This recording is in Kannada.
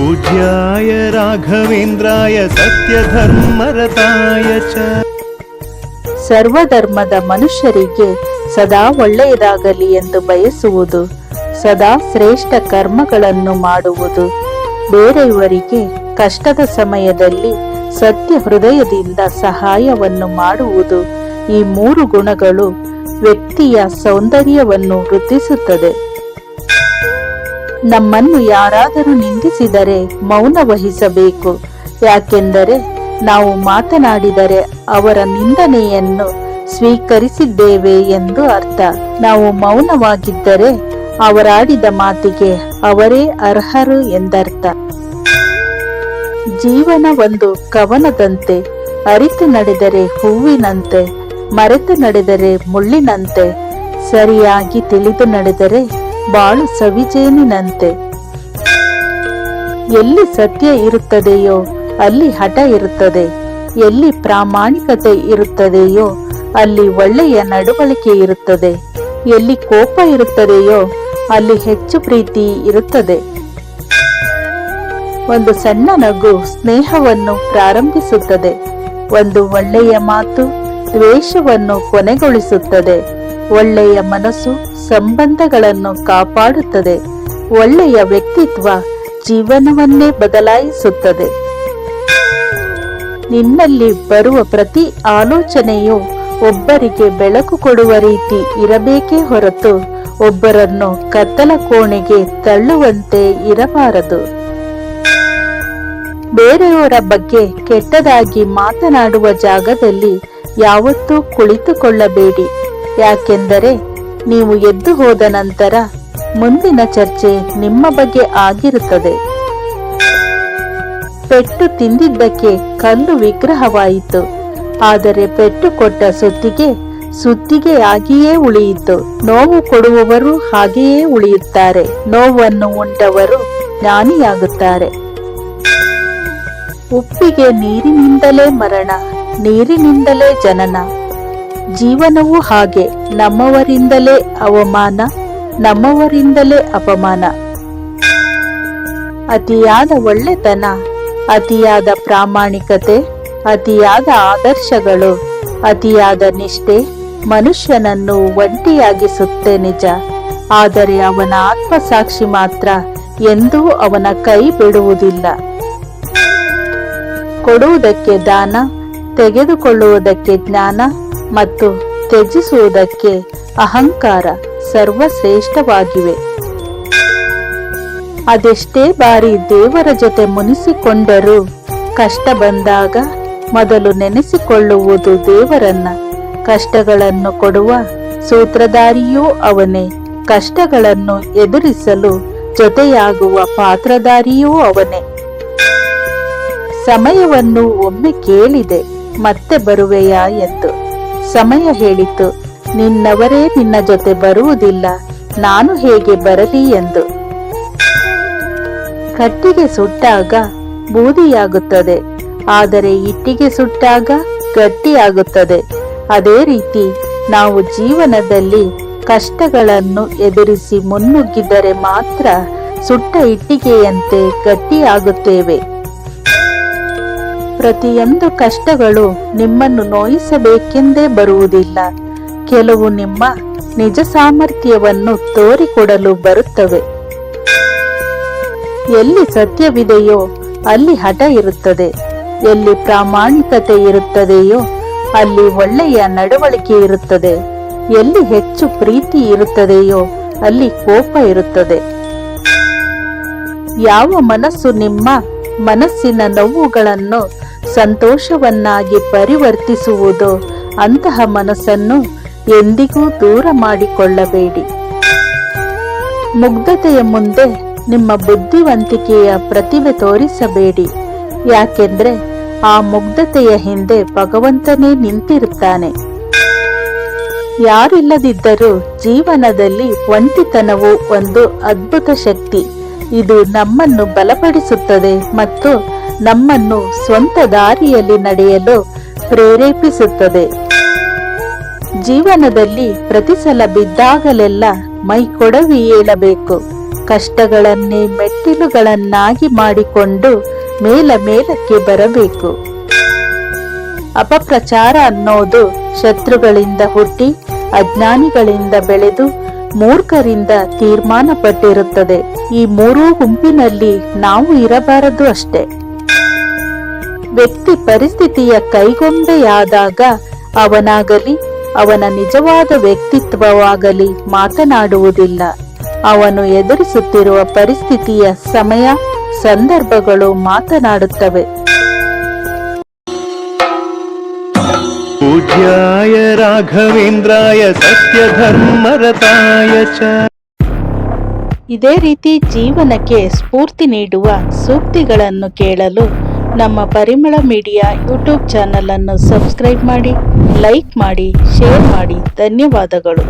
पूज्याय राघवेन्द्राय सत्यधर्मरताय च ಸರ್ವಧರ್ಮದ ಮನುಷ್ಯರಿಗೆ ಸದಾ ಒಳ್ಳೆಯದಾಗಲಿ ಎಂದು ಬಯಸುವುದು ಸದಾ ಶ್ರೇಷ್ಠ ಕರ್ಮಗಳನ್ನು ಮಾಡುವುದು ಬೇರೆಯವರಿಗೆ ಕಷ್ಟದ ಸಮಯದಲ್ಲಿ ಸತ್ಯ ಹೃದಯದಿಂದ ಸಹಾಯವನ್ನು ಮಾಡುವುದು ಈ ಮೂರು ಗುಣಗಳು ವ್ಯಕ್ತಿಯ ಸೌಂದರ್ಯವನ್ನು ವೃದ್ಧಿಸುತ್ತದೆ ನಮ್ಮನ್ನು ಯಾರಾದರೂ ನಿಂದಿಸಿದರೆ ಮೌನ ವಹಿಸಬೇಕು. ಯಾಕೆಂದರೆ ನಾವು ಮಾತನಾಡಿದರೆ ಅವರ ನಿಂದನೆಯನ್ನು ಸ್ವೀಕರಿಸಿದ್ದೇವೆ ಎಂದು ಅರ್ಥ. ನಾವು ಮೌನವಾಗಿದ್ದರೆ ಅವರಾಡಿದ ಮಾತಿಗೆ ಅವರೇ ಅರ್ಹರು ಎಂದರ್ಥ. ಜೀವನ ಒಂದು ಕವನದಂತೆ, ಅರಿತು ನಡೆದರೆ ಹೂವಿನಂತೆ, ಮರೆತು ನಡೆದರೆ ಮುಳ್ಳಿನಂತೆ, ಸರಿಯಾಗಿ ತಿಳಿದು ನಡೆದರೆ ಬಾಳು ಸವಿಜೇನಿನಂತೆ. ಎಲ್ಲಿ ಸತ್ಯ ಇರುತ್ತದೆಯೋ, ಅಲ್ಲಿ ಹಠ ಇರುತ್ತದೆ. ಎಲ್ಲಿ ಪ್ರಾಮಾಣಿಕತೆ ಇರುತ್ತದೆಯೋ, ಅಲ್ಲಿ ಒಳ್ಳೆಯ ನಡವಳಿಕೆ ಇರುತ್ತದೆ. ಎಲ್ಲಿ ಕೋಪ ಇರುತ್ತದೆಯೋ, ಅಲ್ಲಿ ಹೆಚ್ಚು ಪ್ರೀತಿ ಇರುತ್ತದೆ. ಒಂದು ಸಣ್ಣ ನಗು ಸ್ನೇಹವನ್ನು ಪ್ರಾರಂಭಿಸುತ್ತದೆ. ಒಂದು ಒಳ್ಳೆಯ ಮಾತು ದ್ವೇಷವನ್ನು ಕೊನೆಗೊಳಿಸುತ್ತದೆ. ಒಳ್ಳೆಯ ಮನಸ್ಸು ಸಂಬಂಧಗಳನ್ನು ಕಾಪಾಡುತ್ತದೆ. ಒಳ್ಳೆಯ ವ್ಯಕ್ತಿತ್ವ ಜೀವನವನ್ನೇ ಬದಲಾಯಿಸುತ್ತದೆ. ನಿನ್ನಲ್ಲಿ ಬರುವ ಪ್ರತಿ ಆಲೋಚನೆಯು ಒಬ್ಬರಿಗೆ ಬೆಳಕು ಕೊಡುವ ರೀತಿ ಇರಬೇಕೇ ಹೊರತು ಒಬ್ಬರನ್ನು ಕತ್ತಲ ಕೋಣೆಗೆ ತಳ್ಳುವಂತೆ ಇರಬಾರದು. ಬೇರೆಯವರ ಬಗ್ಗೆ ಕೆಟ್ಟದಾಗಿ ಮಾತನಾಡುವ ಜಾಗದಲ್ಲಿ ಯಾವತ್ತೂ ಕುಳಿತುಕೊಳ್ಳಬೇಡಿ. ಯಾಕೆಂದರೆ ನೀವು ಎದ್ದು ಹೋದ ನಂತರ ಮುಂದಿನ ಚರ್ಚೆ ನಿಮ್ಮ ಬಗ್ಗೆ ಆಗಿರುತ್ತದೆ. ಪೆಟ್ಟು ತಿಂದಿದ್ದಕ್ಕೆ ಕಲ್ಲು ವಿಗ್ರಹವಾಯಿತು. ಆದರೆ ಪೆಟ್ಟು ಕೊಟ್ಟ ಸುತ್ತಿಗೆ ಸುತ್ತಿಗೆ ಆಗಿಯೇ ಉಳಿಯಿತು. ನೋವು ಕೊಡುವವರು ಹಾಗೆಯೇ ಉಳಿಯುತ್ತಾರೆ. ನೋವನ್ನು ಉಂಡವರು ಜ್ಞಾನಿಯಾಗುತ್ತಾರೆ. ಉಪ್ಪಿಗೆ ನೀರಿನಿಂದಲೇ ಮರಣ, ನೀರಿನಿಂದಲೇ ಜನನ. ಜೀವನವೂ ಹಾಗೆ. ನಮ್ಮವರಿಂದಲೇ ಅವಮಾನ, ನಮ್ಮವರಿಂದಲೇ ಅಪಮಾನ. ಅತಿಯಾದ ಒಳ್ಳೆತನ, ಅತಿಯಾದ ಪ್ರಾಮಾಣಿಕತೆ, ಅತಿಯಾದ ಆದರ್ಶಗಳು, ಅತಿಯಾದ ನಿಷ್ಠೆ ಮನುಷ್ಯನನ್ನು ಒಂಟಿಯಾಗಿಸುತ್ತೆ ನಿಜ. ಆದರೆ ಅವನ ಆತ್ಮಸಾಕ್ಷಿ ಮಾತ್ರ ಎಂದೂ ಅವನ ಕೈ ಬಿಡುವುದಿಲ್ಲ. ಕೊಡುವುದಕ್ಕೆ ದಾನ, ತೆಗೆದುಕೊಳ್ಳುವುದಕ್ಕೆ ಜ್ಞಾನ ಮತ್ತು ತ್ಯಜಿಸುವುದಕ್ಕೆ ಅಹಂಕಾರ ಸರ್ವಶ್ರೇಷ್ಠವಾಗಿವೆ. ಅದೆಷ್ಟೇ ಬಾರಿ ದೇವರ ಜೊತೆ ಮುನಿಸಿಕೊಂಡರೂ ಕಷ್ಟ ಬಂದಾಗ ಮೊದಲು ನೆನೆಸಿಕೊಳ್ಳುವುದು ದೇವರನ್ನ. ಕಷ್ಟಗಳನ್ನು ಕೊಡುವ ಸೂತ್ರಧಾರಿಯೂ ಅವನೇ. ಕಷ್ಟಗಳನ್ನು ಎದುರಿಸಲು ಜೊತೆಯಾಗುವ ಪಾತ್ರಧಾರಿಯೂ ಅವನೇ. ಸಮಯವನ್ನು ಒಮ್ಮೆ ಕೇಳಿದೆ, ಮತ್ತೆ ಬರುವೆಯಾ ಎಂದು. ಸಮಯ ಹೇಳಿತು. ನಿನ್ನವರೇ ನಿನ್ನ ಜೊತೆ ಬರುವುದಿಲ್ಲ. ನಾನು ಹೇಗೆ ಬರಲಿ ಎಂದು. ಕಟ್ಟಿಗೆ ಸುಟ್ಟಾಗ ಬೂದಿಯಾಗುತ್ತದೆ. ಆದರೆ ಇಟ್ಟಿಗೆ ಸುಟ್ಟಾಗ ಗಟ್ಟಿಯಾಗುತ್ತದೆ. ಅದೇ ರೀತಿ ನಾವು ಜೀವನದಲ್ಲಿ ಕಷ್ಟಗಳನ್ನು ಎದುರಿಸಿ ಮುನ್ನುಗ್ಗಿದರೆ ಮಾತ್ರ ಸುಟ್ಟ ಇಟ್ಟಿಗೆಯಂತೆ ಗಟ್ಟಿಯಾಗುತ್ತೇವೆ. ಪ್ರತಿಯೊಂದು ಕಷ್ಟಗಳು ನಿಮ್ಮನ್ನು ನೋಯಿಸಬೇಕೆಂದೇ ಬರುವುದಿಲ್ಲ. ಕೆಲವು ನಿಮ್ಮ ನಿಜ ಸಾಮರ್ಥ್ಯವನ್ನು ತೋರಿಕೊಡಲು ಬರುತ್ತವೆ. ಎಲ್ಲಿ ಸತ್ಯವಿದೆಯೋ ಅಲ್ಲಿ ಹಠ ಇರುತ್ತದೆ. ಎಲ್ಲಿ ಪ್ರಾಮಾಣಿಕತೆ ಇರುತ್ತದೆಯೋ ಅಲ್ಲಿ ಒಳ್ಳೆಯ ನಡವಳಿಕೆ ಇರುತ್ತದೆ. ಎಲ್ಲಿ ಹೆಚ್ಚು ಪ್ರೀತಿ ಇರುತ್ತದೆಯೋ ಅಲ್ಲಿ ಕೋಪ ಇರುತ್ತದೆ. ಯಾವ ಮನಸ್ಸು ನಿಮ್ಮ ಮನಸ್ಸಿನ ನೋವುಗಳನ್ನು ಸಂತೋಷವನ್ನಾಗಿ ಪರಿವರ್ತಿಸುವುದು ಅಂತಹ ಮನಸ್ಸನ್ನು ಎಂದಿಗೂ ದೂರ ಮಾಡಿಕೊಳ್ಳಬೇಡಿ. ಮುಗ್ಧತೆಯ ಮುಂದೆ ನಿಮ್ಮ ಬುದ್ಧಿವಂತಿಕೆಯ ಪ್ರತಿಭೆ ತೋರಿಸಬೇಡಿ. ಯಾಕೆಂದ್ರೆ ಆ ಮುಗ್ಧತೆಯ ಹಿಂದೆ ಭಗವಂತನೇ ನಿಂತಿರುತ್ತಾನೆ. ಯಾರಿಲ್ಲದಿದ್ದರೂ ಜೀವನದಲ್ಲಿ ಒಂಟಿತನವು ಒಂದು ಅದ್ಭುತ ಶಕ್ತಿ. ಇದು ನಮ್ಮನ್ನು ಬಲಪಡಿಸುತ್ತದೆ ಮತ್ತು ನಮ್ಮನ್ನು ಸ್ವಂತ ದಾರಿಯಲ್ಲಿ ನಡೆಯಲು ಪ್ರೇರೇಪಿಸುತ್ತದೆ. ಜೀವನದಲ್ಲಿ ಪ್ರತಿ ಸಲ ಬಿದ್ದಾಗಲೆಲ್ಲ ಮೈ ಕೊಡವಿ ಏಳಬೇಕು. ಕಷ್ಟಗಳನ್ನೇ ಮೆಟ್ಟಿಲುಗಳನ್ನಾಗಿ ಮಾಡಿಕೊಂಡು ಮೇಲ ಮೇಲಕ್ಕೆ ಬರಬೇಕು. ಅಪಪ್ರಚಾರ ಅನ್ನೋದು ಶತ್ರುಗಳಿಂದ ಹುಟ್ಟಿ ಅಜ್ಞಾನಿಗಳಿಂದ ಬೆಳೆದು ಮೂರ್ಖರಿಂದ ತೀರ್ಮಾನ ಪಟ್ಟಿರುತ್ತದೆ ಈ ಮೂರೂ ಗುಂಪಿನಲ್ಲಿ ನಾವು ಇರಬಾರದು ಅಷ್ಟೇ. ವ್ಯಕ್ತಿ ಪರಿಸ್ಥಿತಿಯ ಕೈಗೊಂಬೆಯಾದಾಗ ಅವನಾಗಲಿ ಅವನ ನಿಜವಾದ ವ್ಯಕ್ತಿತ್ವವಾಗಲಿ ಮಾತನಾಡುವುದಿಲ್ಲ. ಅವನು ಎದುರಿಸುತ್ತಿರುವ ಪರಿಸ್ಥಿತಿಯ ಸಮಯ ಸಂದರ್ಭಗಳು ಮಾತನಾಡುತ್ತವೆ. ಪೂಜ್ಯಾಯ ರಾಘವೇಂದ್ರಾಯ ಸತ್ಯಧರ್ಮರತಾಯ ಚ. ಇದೇ ರೀತಿ ಜೀವನಕ್ಕೆ ಸ್ಫೂರ್ತಿ ನೀಡುವ ಸೂಕ್ತಿಗಳನ್ನು ಕೇಳಲು ನಮ್ಮ ಪರಿಮಳ ಮೀಡಿಯಾ ಯೂಟ್ಯೂಬ್ ಚಾನಲನ್ನು ಸಬ್ಸ್ಕ್ರೈಬ್ ಮಾಡಿ ಲೈಕ್ ಮಾಡಿ ಶೇರ್ ಮಾಡಿ. ಧನ್ಯವಾದಗಳು.